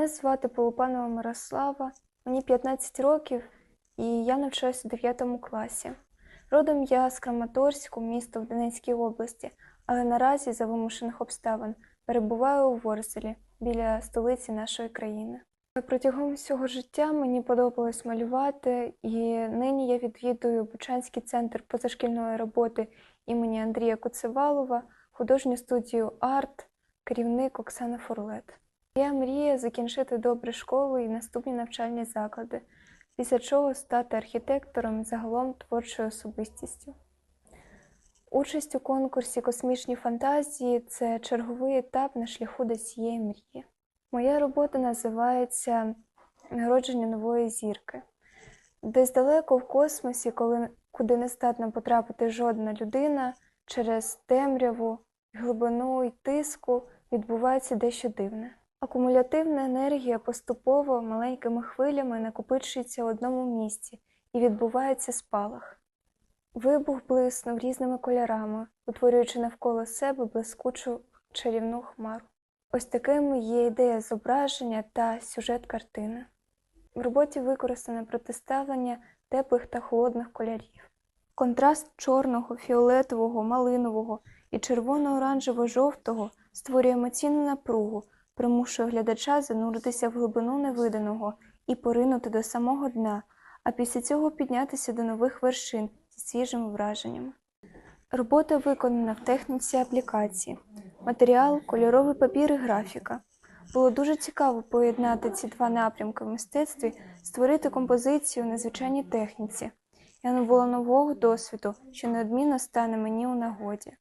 Мене звати Полупанова Мирослава, мені 15 років і я навчаюся у 9 класі. Родом я з Краматорську, місто в Донецькій області, але наразі за вимушених обставин перебуваю у Ворзелі біля столиці нашої країни. Протягом всього життя мені подобалось малювати, і нині я відвідую Бучанський центр позашкільної роботи імені Андрія Куцевалова, художню студію Арт, керівник Оксана Фурлет. Я мріє закінчити добре школу і наступні навчальні заклади, після чого стати архітектором і загалом творчою особистістю. Участь у конкурсі Космічні фантазії це черговий етап на шляху до цієї мрії. Моя робота називається Народження нової зірки. Десь далеко в космосі, коли, куди не здатна потрапити жодна людина, через темряву, глибину і тиску відбувається дещо дивне. Акумулятивна енергія поступово маленькими хвилями накопичується в одному місці і відбувається спалах. Вибух блиснув різними кольорами, утворюючи навколо себе блискучу чарівну хмару. Ось такими є ідея зображення та сюжет картини. В роботі використане протиставлення теплих та холодних кольорів. Контраст чорного, фіолетового, малинового і червоно-оранжево-жовтого створює емоційну напругу, примушує глядача зануритися в глибину невиданого і поринути до самого дна, а після цього піднятися до нових вершин зі свіжими враженнями. Робота виконана в техніці аплікації. Матеріал, кольоровий папір і графіка. Було дуже цікаво поєднати ці два напрямки в мистецтві, створити композицію у незвичайній техніці. Я набула нового досвіду, що неодмінно стане мені у нагоді.